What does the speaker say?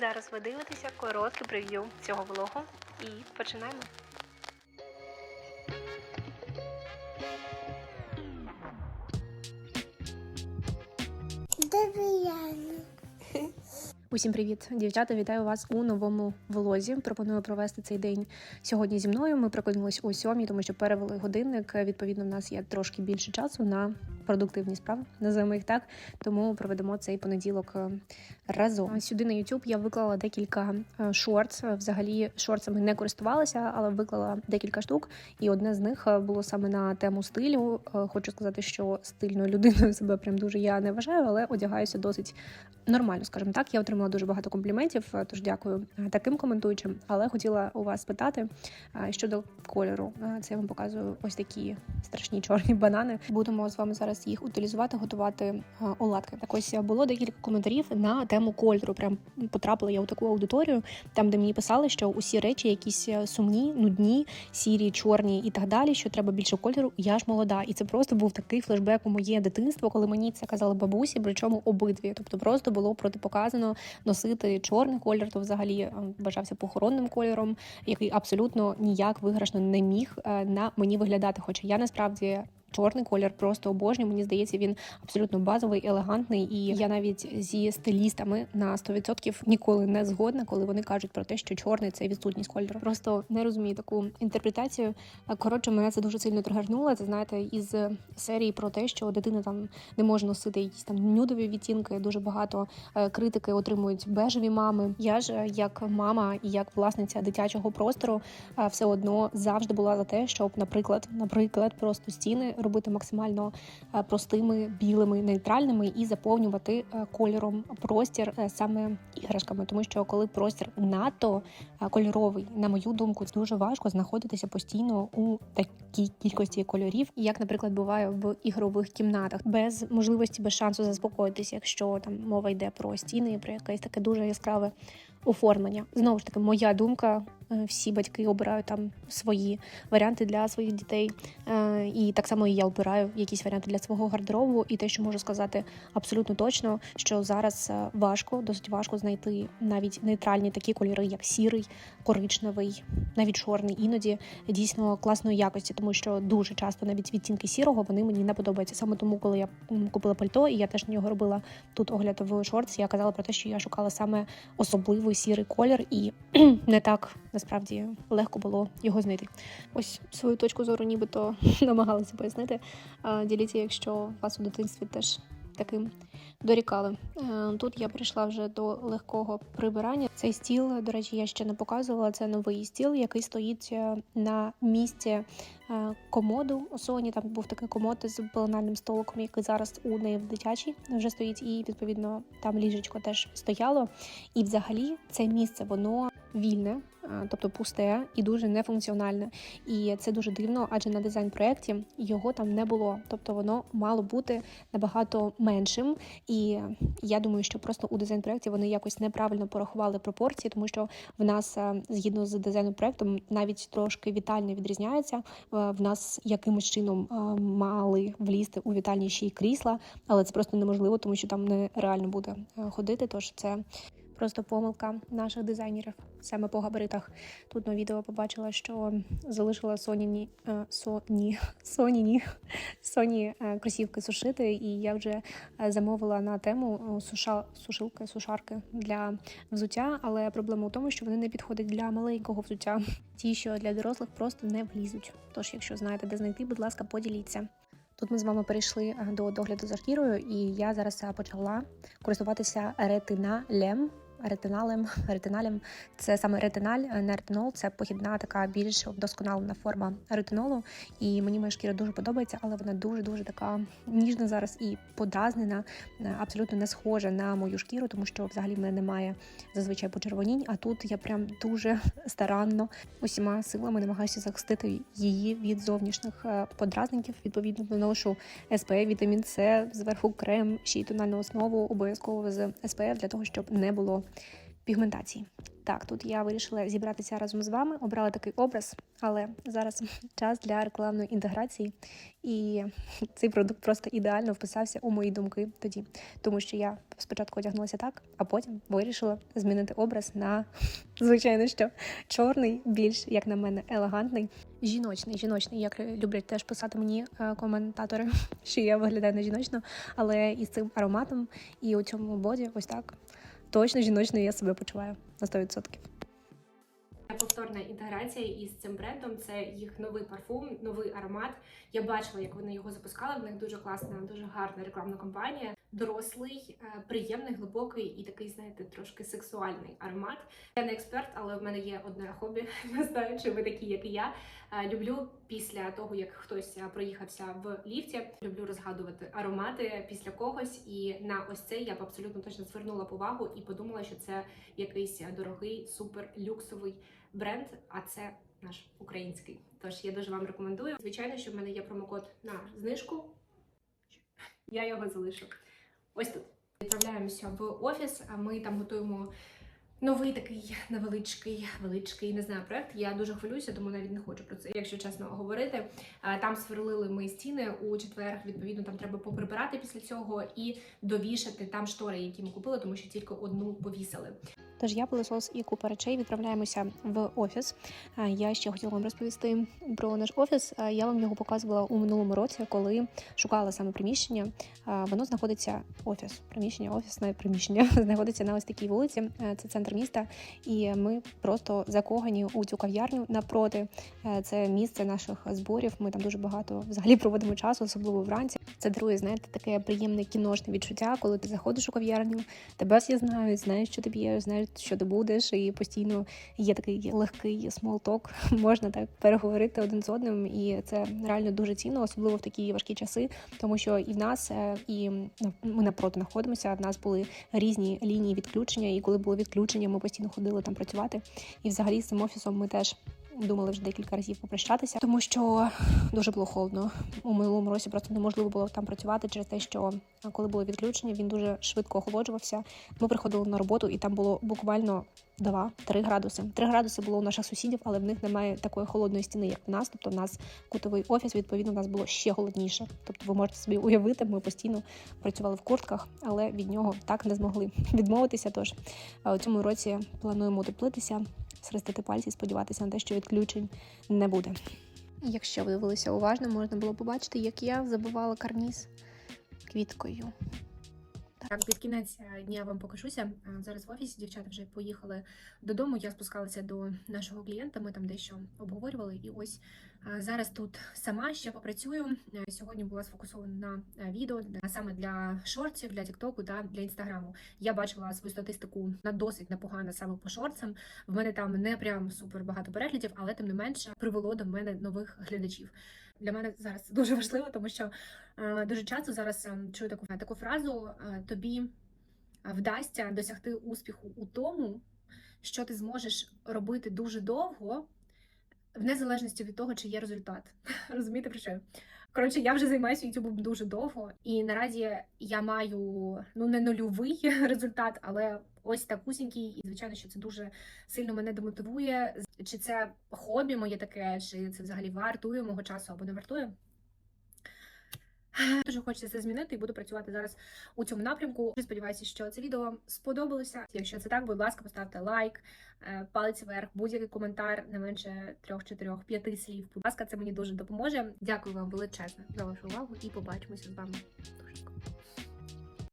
Зараз ви дивитеся коротке прев'ю цього влогу і починаємо. Усім привіт, дівчата! Вітаю вас у новому влозі. Пропоную провести цей день сьогодні зі мною. Ми прокинулись о сьомій, тому що перевели годинник. Відповідно, в нас є трошки більше часу на продуктивні справи, називаємо їх так. Тому проведемо цей понеділок е, разом. Сюди на YouTube я виклала декілька е, шортс. Взагалі шортсами не користувалася, але виклала декілька штук. І одне з них е, було саме на тему стилю. Е, Хочу сказати, що стильною людиною себе прям дуже я не вважаю, але одягаюся досить нормально, скажімо так. Я отримала дуже багато компліментів, е, тож дякую е, таким коментуючим. Але хотіла у вас спитати е, щодо кольору. Е, Це я вам показую ось такі страшні чорні банани. Будемо з вами зараз їх утилізувати, готувати е, оладки. Так ось е, було декілька коментарів на тему кольору. Прям потрапила я у таку аудиторію, там де мені писали, що усі речі якісь е, сумні, нудні, сірі, чорні і так далі. Що треба більше кольору. Я ж молода, і це просто був такий флешбек у моє дитинство, коли мені це казали бабусі, причому обидві. Тобто просто було протипоказано носити чорний колір, то взагалі вважався похоронним кольором, який абсолютно ніяк виграшно не міг на мені виглядати. Хоча я насправді. Чорний колір просто обожнюю. Мені здається, він абсолютно базовий, елегантний. І я навіть зі стилістами на 100% ніколи не згодна, коли вони кажуть про те, що чорний це відсутність кольору. Просто не розумію таку інтерпретацію. Коротше, мене це дуже сильно тригернуло. Це знаєте, із серії про те, що дитина там не може носити якісь там нюдові відтінки. Дуже багато е, критики отримують бежеві мами. Я ж е, як мама і як власниця дитячого простору е, все одно завжди була за те, щоб, наприклад, наприклад, просто стіни робити максимально е, простими, білими, нейтральними і заповнювати е, кольором простір е, саме іграшками, тому що коли простір надто кольоровий, на мою думку, дуже важко знаходитися постійно у такій кількості кольорів, як, наприклад, буває в ігрових кімнатах, без можливості, без шансу заспокоїтися, якщо там мова йде про стіни, про якесь таке дуже яскраве оформлення. Знову ж таки, моя думка. е, Всі батьки обирають там свої варіанти для своїх дітей, Е, і так само і я обираю якісь варіанти для свого гардеробу. І те, що можу сказати абсолютно точно, що зараз е, важко, досить важко знайти навіть нейтральні такі кольори, як сірий, коричневий, навіть чорний, іноді дійсно класної якості, тому що дуже часто навіть відтінки сірого вони мені не подобаються. Саме тому, коли я купила пальто, і я теж на нього робила тут огляд в шортс, я казала про те, що я шукала саме особливий сірий колір, і не так насправді легко було його знайти. Ось свою точку зору, нібито намагалася пояснити. Діліться, якщо у вас у дитинстві теж таким дорікали. Е, Тут я прийшла вже до легкого прибирання. Цей стіл, до речі, я ще не показувала. Це новий стіл, який стоїть е, на місці е, комоду у Соні. Там був такий комод з пеленальним столиком, який зараз у неї в дитячій вже стоїть, і відповідно там ліжечко теж стояло. І взагалі це місце воно вільне, тобто пусте і дуже нефункціональне. І це дуже дивно, адже на дизайн-проєкті його там не було. Тобто воно мало бути набагато меншим. І я думаю, що просто у дизайн-проєкті вони якось неправильно порахували пропорції, тому що в нас е, згідно з дизайн-проєктом навіть трошки вітальня відрізняється. Е, В нас якимось чином е, мали влізти у вітальні ще й крісла, але це просто неможливо, тому що там нереально буде ходити. Тож це просто помилка наших дизайнерів саме по габаритах. Тут на відео побачила, що залишила соніні соні, соніні соні кросівки сушити, і я вже е, замовила на тему е, суша, сушилки, сушарки для взуття. Але проблема у тому, що вони не підходять для маленького взуття. Ті, що для дорослих просто не влізуть. Тож, якщо знаєте, де знайти, будь ласка, поділіться. Тут ми з вами перейшли е, до догляду за шкірою, і я зараз почала користуватися ретиналем. Ретиналем, ретиналем це саме ретиналь, е, не ретинол. Це похідна така більш вдосконалена форма ретинолу. І мені моя шкіра дуже подобається, але вона дуже дуже така ніжна зараз і подразнена, е, абсолютно не схожа на мою шкіру, тому що взагалі в мене немає зазвичай почервонінь. А тут я прям дуже старанно усіма силами намагаюся захистити її від зовнішніх е, подразників. Відповідно, наношу SPF, вітамін С, зверху крем, ще й тональну основу обов'язково з SPF для того, щоб не було пігментації. Так, тут я вирішила зібратися разом з вами, обрала такий образ, але зараз час для рекламної інтеграції, і цей продукт просто ідеально вписався у мої думки тоді, тому що я спочатку одягнулася так, а потім вирішила змінити образ на звичайно, що чорний, більш як на мене, елегантний, жіночний, жіночний, як люблять теж писати мені е, коментатори, що я виглядаю не жіночно, але із цим ароматом і у цьому боді, ось так точно жіночно я себе почуваю на 100%. Повторна інтеграція із цим брендом. Це їх новий парфум, новий аромат. Я бачила, як вони його запускали. В них дуже класна, дуже гарна рекламна кампанія. Дорослий, е, приємний, глибокий і такий, знаєте, трошки сексуальний аромат. Я не експерт, але в мене є одне хобі. Не знаю, чи ви такі, як і я. Е, Люблю після того, як хтось е, проїхався в ліфті. Люблю розгадувати аромати після когось. І на ось цей я б абсолютно точно звернула увагу і подумала, що це якийсь дорогий, супер люксовий бренд. А це наш український. Тож я дуже вам рекомендую. Звичайно, що в мене є промокод на знижку. Я його залишу. Ось тут. Відправляємося в офіс, а ми там готуємо новий такий невеличкий, величкий, не знаю, проект. Я дуже хвилююся, тому навіть не хочу про це, якщо чесно говорити. Там сверлили ми стіни у четвер. Відповідно, там треба поприбирати після цього і довішати там штори, які ми купили, тому що тільки одну повісили. Тож я пилосос і купа речей відправляємося в офіс. Я ще хотіла вам розповісти про наш офіс. Я вам його показувала у минулому році, коли шукала саме приміщення. Воно знаходиться офіс, приміщення, офісне приміщення знаходиться на ось такій вулиці. Це центр міста, і ми просто закохані у цю кав'ярню напроти. Це місце наших зборів. Ми там дуже багато взагалі проводимо часу, особливо вранці. Це дарує, знаєте, таке приємне кіношне відчуття, коли ти заходиш у кав'ярню, тебе всі знають, знають, що тобі є, знають, що ти будеш, і постійно є такий легкий смолток. Можна так переговорити один з одним, і це реально дуже цінно, особливо в такі важкі часи, тому що і в нас, е, і ми напроти знаходимося. В нас були різні лінії відключення, і коли було відключення, ми постійно ходили там працювати. І взагалі з цим офісом ми теж. Думали вже декілька разів попрощатися, тому що дуже було холодно. У минулому році просто неможливо було там працювати через те, що коли було відключення, він дуже швидко охолоджувався. Ми приходили на роботу, і там було буквально 2-3 градуси. 3 градуси було у наших сусідів, але в них немає такої холодної стіни, як в нас. Тобто, в нас кутовий офіс, відповідно, у нас було ще холодніше. Тобто, ви можете собі уявити, ми постійно працювали в куртках, але від нього так не змогли відмовитися. Тож у цьому році плануємо утеплитися, срестити пальці, сподіватися на те, що відключень не буде. Якщо ви дивилися уважно, можна було побачити, як я забивала карніз квіткою. Так, під кінець е, дня вам покажуся. Е, Зараз в офісі дівчата вже поїхали додому. Я спускалася до нашого клієнта. Ми там дещо обговорювали. І ось зараз тут сама ще попрацюю. Е, Сьогодні була сфокусована на е, відео саме для шортів, для Тіктоку та для інстаграму. Я бачила свою статистику на досить непогано саме по шортсам. В мене там не прям супер багато переглядів, але тим не менше привело до мене нових глядачів. Для мене зараз це дуже важливо, тому що е, дуже часто зараз е, чую таку таку фразу: е, тобі вдасться досягти успіху у тому, що ти зможеш робити дуже довго, в незалежності від того, чи є результат. Розумієте про що? Коротше, я вже займаюся ютубом дуже довго, і наразі я маю ну не нульовий результат, але ось такусінький, і звичайно, що це дуже сильно мене демотивує. Чи це хобі моє таке, чи це взагалі вартує мого часу або не вартує? Дуже хочеться це змінити і буду працювати зараз у цьому напрямку. Дуже Сподіваюся, що це відео вам сподобалося. Якщо це так, будь ласка, поставте лайк, е, палець вверх, будь-який коментар, не менше трьох, чотирьох, п'яти слів. Будь ласка, це мені дуже допоможе. Дякую вам величезно за вашу увагу і побачимося з вами дуже.